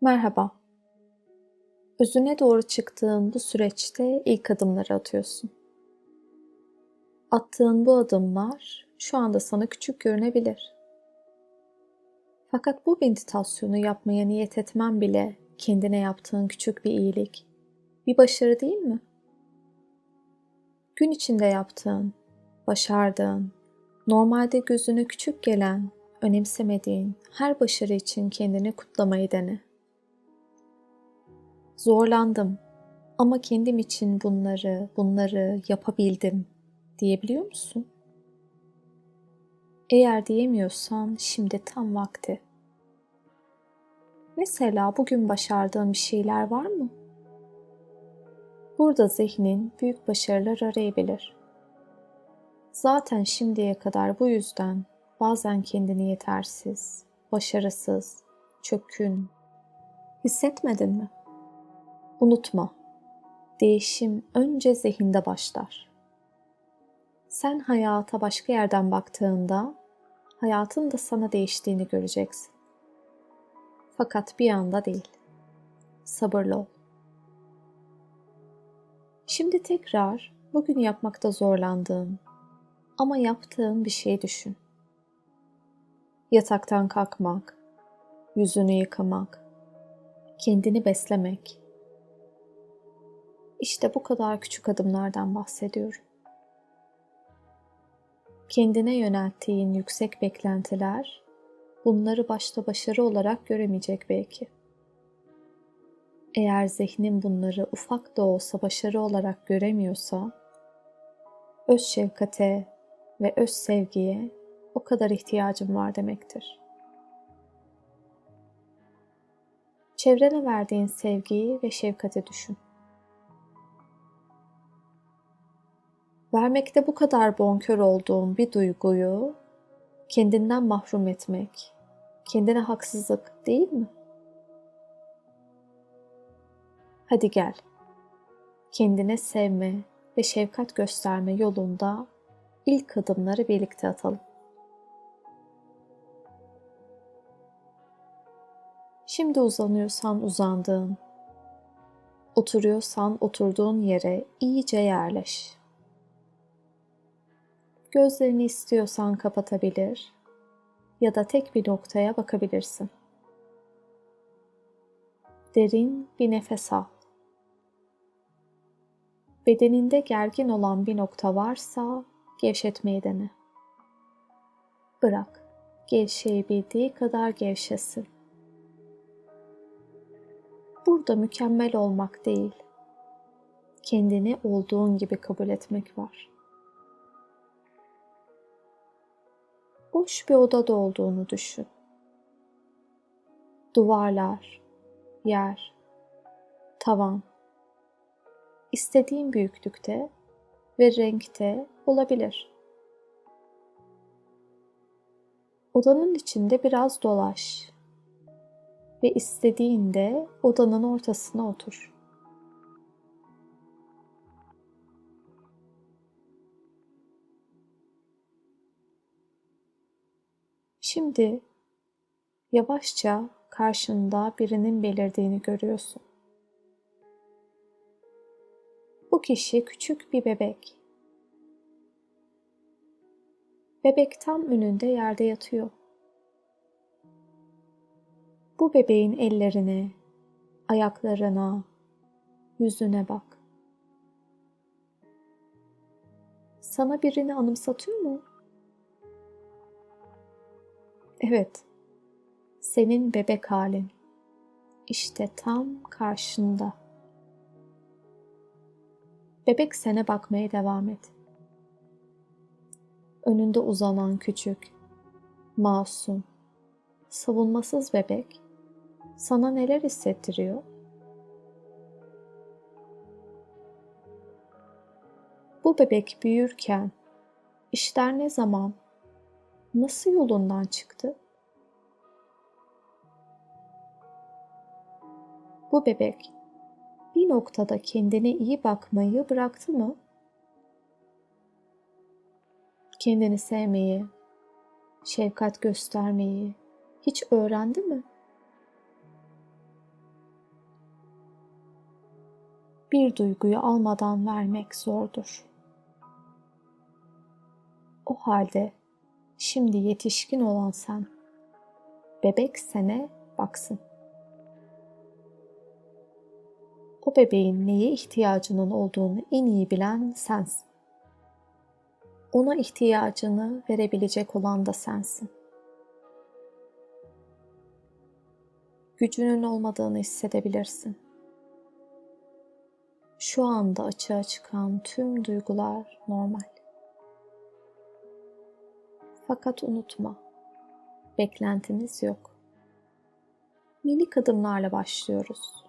Merhaba. Özüne doğru çıktığın bu süreçte ilk adımları atıyorsun. Attığın bu adımlar şu anda sana küçük görünebilir. Fakat bu meditasyonu yapmaya niyet etmen bile kendine yaptığın küçük bir iyilik, bir başarı değil mi? Gün içinde yaptığın, başardığın, normalde gözüne küçük gelen, önemsemediğin her başarı için kendini kutlamayı dene. Zorlandım ama kendim için bunları, bunları yapabildim diyebiliyor musun? Eğer diyemiyorsan şimdi tam vakti. Mesela bugün başardığın bir şeyler var mı? Burada zihnin büyük başarılar arayabilir. Zaten şimdiye kadar bu yüzden bazen kendini yetersiz, başarısız, çökün hissetmedin mi? Unutma, değişim önce zihinde başlar. Sen hayata başka yerden baktığında hayatın da sana değiştiğini göreceksin. Fakat bir anda değil. Sabırlı ol. Şimdi tekrar bugün yapmakta zorlandığın ama yaptığın bir şey düşün. Yataktan kalkmak, yüzünü yıkamak, kendini beslemek. İşte bu kadar küçük adımlardan bahsediyorum. Kendine yönelttiğin yüksek beklentiler bunları başta başarı olarak göremeyecek belki. Eğer zihnin bunları ufak da olsa başarı olarak göremiyorsa, öz şefkate ve öz sevgiye o kadar ihtiyacım var demektir. Çevrene verdiğin sevgiyi ve şefkati düşün. Vermekte bu kadar bonkör olduğun bir duyguyu kendinden mahrum etmek, kendine haksızlık değil mi? Hadi gel. Kendine sevme ve şefkat gösterme yolunda ilk adımları birlikte atalım. Şimdi uzanıyorsan uzandığın, oturuyorsan oturduğun yere iyice yerleş. Gözlerini istiyorsan kapatabilir ya da tek bir noktaya bakabilirsin. Derin bir nefes al. Bedeninde gergin olan bir nokta varsa gevşetmeyi dene. Bırak, gevşeyebildiği kadar gevşesin. Burada mükemmel olmak değil, kendini olduğun gibi kabul etmek var. Boş bir odada olduğunu düşün. Duvarlar, yer, tavan, istediğin büyüklükte ve renkte olabilir. Odanın içinde biraz dolaş ve istediğinde odanın ortasına otur. Şimdi yavaşça karşında birinin belirdiğini görüyorsun. Bu kişi küçük bir bebek. Bebek tam önünde yerde yatıyor. Bu bebeğin ellerine, ayaklarına, yüzüne bak. Sana birini anımsatıyor mu? Evet, senin bebek halin. İşte tam karşında. Bebek sene bakmaya devam et. Önünde uzanan küçük, masum, savunmasız bebek sana neler hissettiriyor? Bu bebek büyürken işler ne zaman, nasıl yolundan çıktı? Bu bebek bir noktada kendine iyi bakmayı bıraktı mı? Kendini sevmeyi, şefkat göstermeyi hiç öğrendi mi? bir duyguyu almadan vermek zordur. O halde şimdi yetişkin olan sen, bebek sene baksın. O bebeğin neye ihtiyacının olduğunu en iyi bilen sensin. Ona ihtiyacını verebilecek olan da sensin. Gücünün olmadığını hissedebilirsin. Şu anda açığa çıkan tüm duygular normal. Fakat unutma, beklentimiz yok. Minik adımlarla başlıyoruz.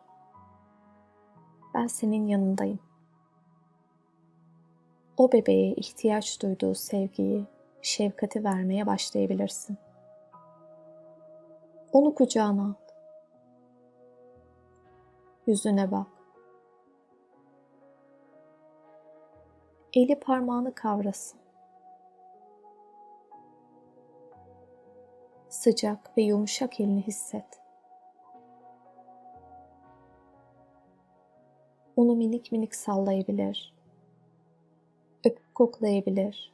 Ben senin yanındayım. O bebeğe ihtiyaç duyduğu sevgiyi, şefkati vermeye başlayabilirsin. Onu kucağına al. Yüzüne bak. Eli parmağını kavrasın. Sıcak ve yumuşak elini hisset. Onu minik minik sallayabilir. Öpüp koklayabilir.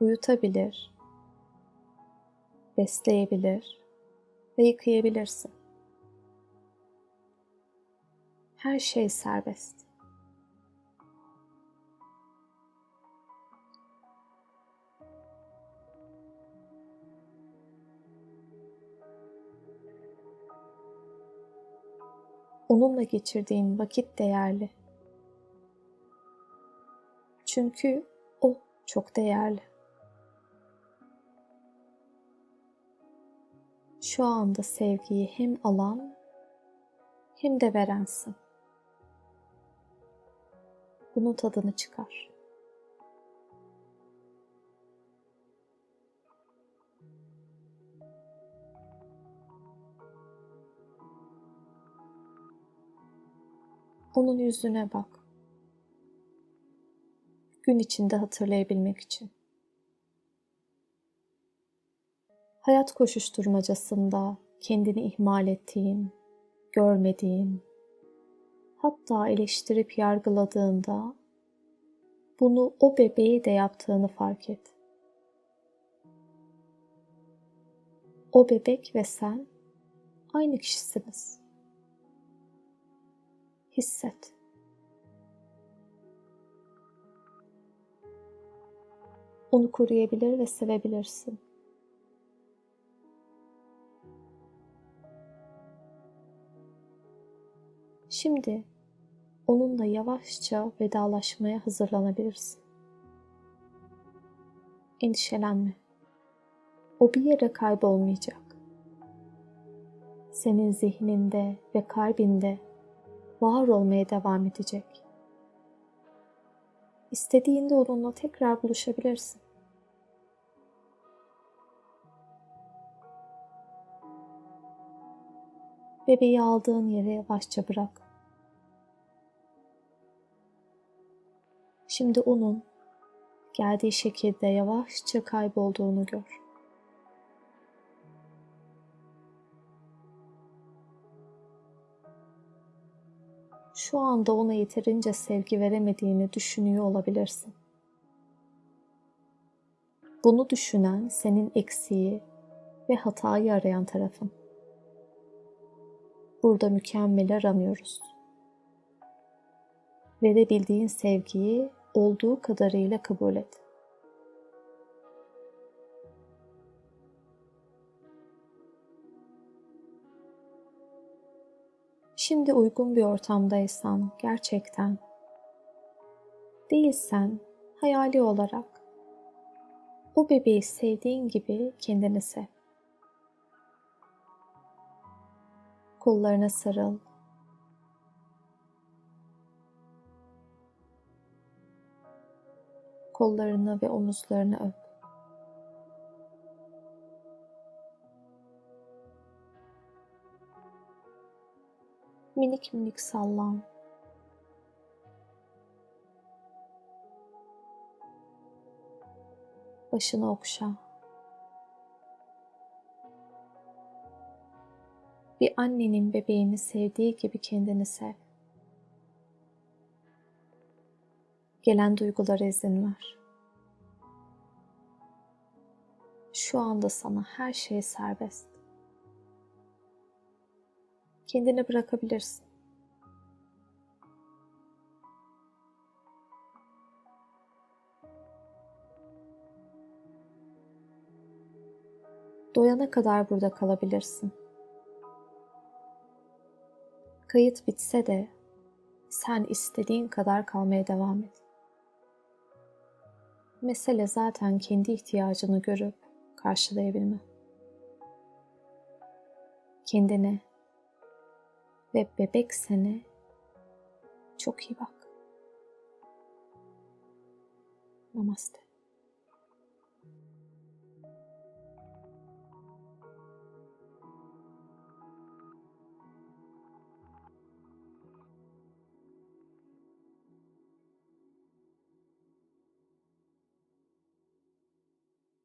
Uyutabilir. Besleyebilir ve yıkayabilirsin. Her şey serbest. Onunla geçirdiğin vakit değerli. Çünkü o çok değerli. Şu anda sevgiyi hem alan hem de verensin. Bunun tadını çıkar. Onun yüzüne bak. Gün içinde hatırlayabilmek için. Hayat koşuşturmacasında kendini ihmal ettiğin, görmediğin, hatta eleştirip yargıladığında bunu o bebeği de yaptığını fark et. O bebek ve sen aynı kişisiniz. Hisset. Onu koruyabilir ve sevebilirsin. Şimdi onunla yavaşça vedalaşmaya hazırlanabilirsin. Endişelenme. O bir yere kaybolmayacak. Senin zihninde ve kalbinde var olmaya devam edecek. İstediğinde onunla tekrar buluşabilirsin. Bebeği aldığın yere yavaşça bırak. Şimdi onun geldiği şekilde yavaşça kaybolduğunu gör. Şu anda ona yeterince sevgi veremediğini düşünüyor olabilirsin. Bunu düşünen senin eksiği ve hatayı arayan tarafın. Burada mükemmel aramıyoruz. Verebildiğin sevgiyi olduğu kadarıyla kabul et. Şimdi uygun bir ortamdaysan gerçekten değilsen hayali olarak o bebeği sevdiğin gibi kendini sev. Kollarına sarıl. Kollarını ve omuzlarını öp. minik minik sallan. Başını okşa. Bir annenin bebeğini sevdiği gibi kendini sev. Gelen duygulara izin ver. Şu anda sana her şey serbest. Kendini bırakabilirsin. Doyana kadar burada kalabilirsin. Kayıt bitse de sen istediğin kadar kalmaya devam et. Mesele zaten kendi ihtiyacını görüp karşılayabilme. Kendine ve bebek sene çok iyi bak. Namaste.